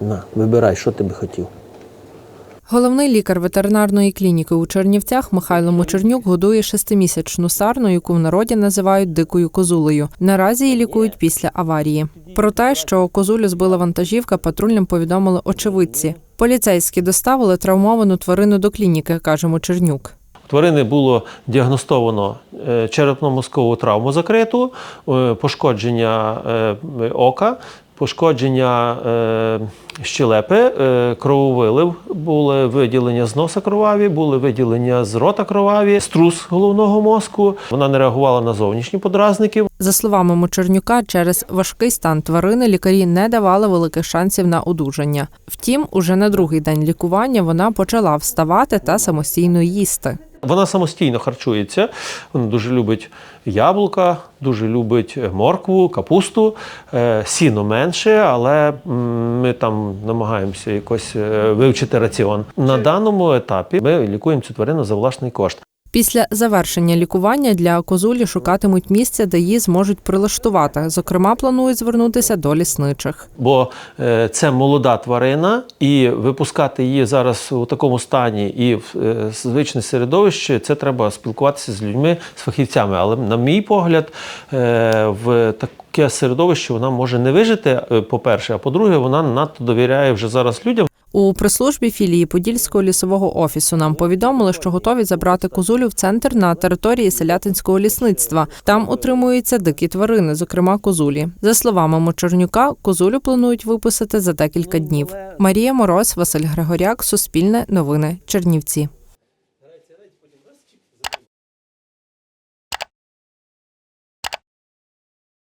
На, вибирай, що ти би хотів. Головний лікар ветеринарної клініки у Чернівцях Михайло Мочернюк годує шестимісячну сарну, яку в народі називають дикою козулею. Наразі її лікують після аварії. Про те, що козулю збила вантажівка, патрульним повідомили очевидці. Поліцейські доставили травмовану тварину до клініки, каже Мочернюк. Тварини було діагностовано е, черепно-мозкову травму закриту, е, пошкодження е, ока, пошкодження щелепи, е, крововилив, були виділення з носа кроваві, були виділення з рота кроваві, струс головного мозку. Вона не реагувала на зовнішні подразники. За словами Мочернюка, через важкий стан тварини лікарі не давали великих шансів на одужання. Втім, уже на другий день лікування вона почала вставати та самостійно їсти. Вона самостійно харчується. Вона дуже любить яблука, дуже любить моркву, капусту, Е, сіно менше, але ми там намагаємося якось е, вивчити раціон. На даному етапі ми лікуємо цю тварину за власний кошт. Після завершення лікування для козулі шукатимуть місце, де її зможуть прилаштувати. Зокрема, планують звернутися до лісничих. Бо е, це молода тварина, і випускати її зараз у такому стані і в е, звичне середовище, це треба спілкуватися з людьми, з фахівцями. Але, на мій погляд, е, в таке середовище вона може не вижити, по-перше, а по-друге, вона надто довіряє вже зараз людям. У прес-службі філії Подільського лісового офісу нам повідомили, що готові забрати козулю в центр на території селятинського лісництва. Там утримуються дикі тварини, зокрема козулі. За словами Мочернюка, козулю планують виписати за декілька днів. Марія Мороз, Василь Григоряк, Суспільне новини, Чернівці.